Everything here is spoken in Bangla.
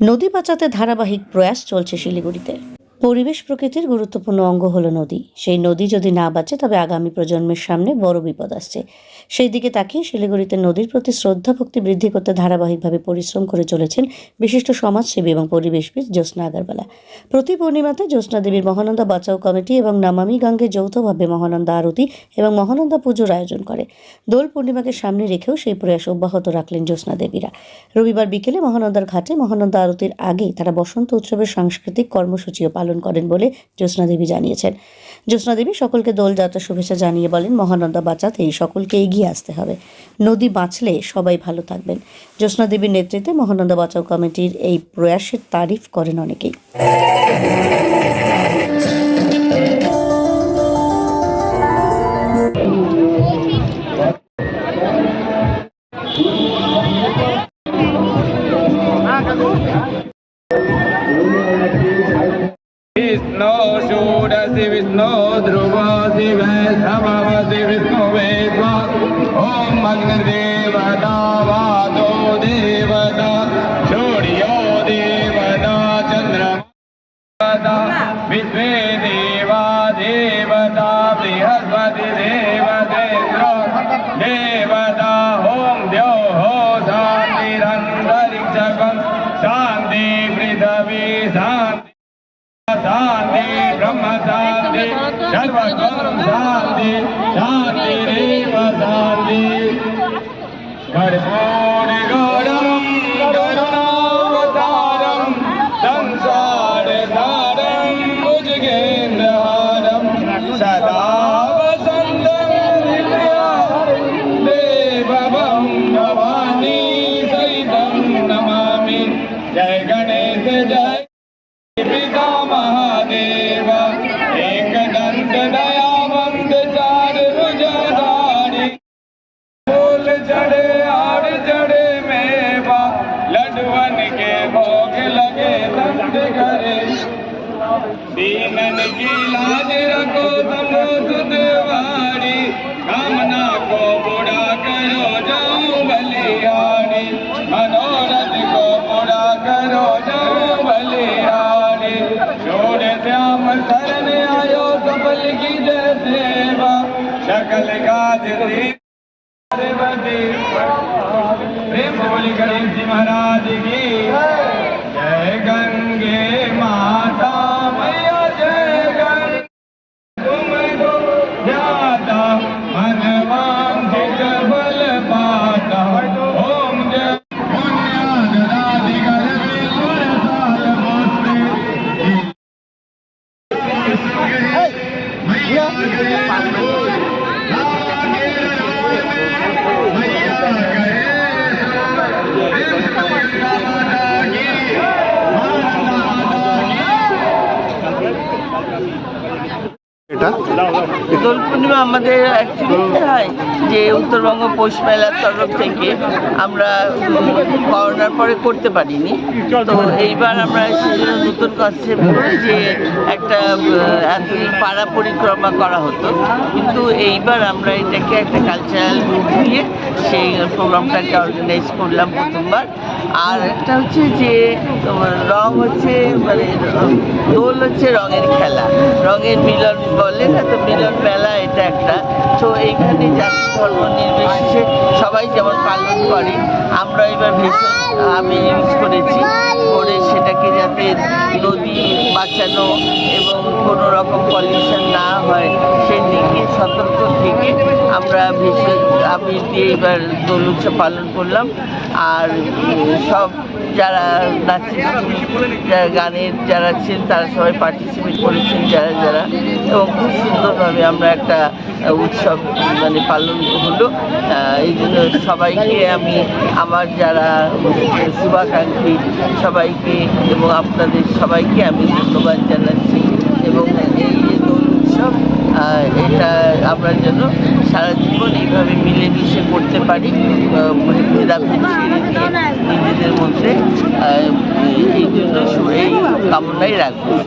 নদী বাঁচাতে ধারাবাহিক প্রয়াস চলছে শিলিগুড়িতে। পরিবেশ প্রকৃতির গুরুত্বপূর্ণ অঙ্গ হলো নদী। সেই নদী যদি না বাঁচে, তবে আগামী প্রজন্মের সামনে বড় বিপদ আসছে। সেই দিকে তাকিয়ে শিলিগুড়িতে নদীর প্রতি শ্রদ্ধা ভক্তি বৃদ্ধি করতে ধারাবাহিকভাবে পরিশ্রম করে চলেছেন বিশিষ্ট সমাজসেবী এবং পরিবেশবিদ জ্যোৎস্না আগরওয়ালা। প্রতি পূর্ণিমাতে জ্যোৎস্না দেবীর মহানন্দা বাঁচাও কমিটি এবং নামামি গঙ্গে যৌথভাবে মহানন্দা আরতি এবং মহানন্দা পুজোর আয়োজন করে। দোল পূর্ণিমাকে সামনে রেখেও সেই প্রয়াস অব্যাহত রাখলেন জ্যোৎস্না দেবীরা। রবিবার বিকেলে মহানন্দার ঘাটে মহানন্দা আরতির আগে তারা বসন্ত উৎসবের সাংস্কৃতিক কর্মসূচিও পালন করেন বলে জ্যোৎস্না দেবী জানিয়েছেন। জ্যোৎস্না দেবী সকলকে দোলযাত্রা শুভেচ্ছা জানিয়ে বলেন, মহানন্দা বাঁচাতে সকলকে এগিয়ে আসতে হবে। নদী বাঁচলে সবাই ভালো থাকবেন। জ্যোৎস্না দেবীর নেতৃত্বে মহানন্দা বাঁচাও কমিটির এই প্রয়াসের তারিফ করেন অনেকেই। विष्णो शूरसि विष्णो ध्रुव दि वैष्णवसि विष्णुवेद्वा ॐ अग्नदेवता वादो देवता सूर्यो देवता चन्द्र विश्वे देवा देवता बृहस्पति देवदे शांति ब्रह्म शांति सर्वगम शांति शांति रेव शांति सुदवारी कामना बुरा करो बलिहारी मनोरथ को बुरा करो जाऊं बलिहारी छोड़ श्याम शरण आयो शकल प्रेम দোল পূর্ণিমা আমাদের হয় যে উত্তরবঙ্গ পৌষ মেলার তরফ থেকে আমরা করোনার পরে করতে পারিনি। তো এইবার আমরা নতুন কনসেপ্ট যে একটা পাড়া পরিক্রমা করা হতো। কিন্তু এইবার আমরা এটাকে একটা কালচারাল রূপ দিয়ে সেই প্রোগ্রামটাকে অর্গানাইজ করলাম প্রথমবার। আর একটা হচ্ছে যে রং হচ্ছে মানে দোল হচ্ছে রঙের খেলা। রঙের মিলন বলে না তো মিলন মেলা এটা একটা। তো এইখানে জাতি ধর্ম নির্বিশেষে সবাই যেমন পালন করে আমরা এবার ভীষণ আমি ইউজ করেছি। করে সেটাকে যাতে বাঁচানো এবং কোনো রকম পলিউশন না হয়, সেই দিকে সতর্ক থেকে আমরা ভীষণ আমি দিয়ে এবার দোল উৎসব পালন করলাম। আর সব যারা নাচের, যারা গানের যারা ছিলেন তারা সবাই পার্টিসিপেট করেছেন, যারা যারা। এবং খুব সুন্দরভাবে আমরা একটা উৎসব মানে পালন হলো। এই জন্য সবাইকে আমি, আমার যারা শুভাকাঙ্ক্ষী, সবাইকে এবং আপনাদের সবাইকে আমি ধন্যবাদ জানাচ্ছি এবং এই দোল উৎসব এটা আমরা যেন সারা জীবন এইভাবে মিলেমিশে করতে পারি ভেদাভেদ ছেড়ে দিয়ে নিজেদের মধ্যে এই জন্য এই কামনাই রাখব।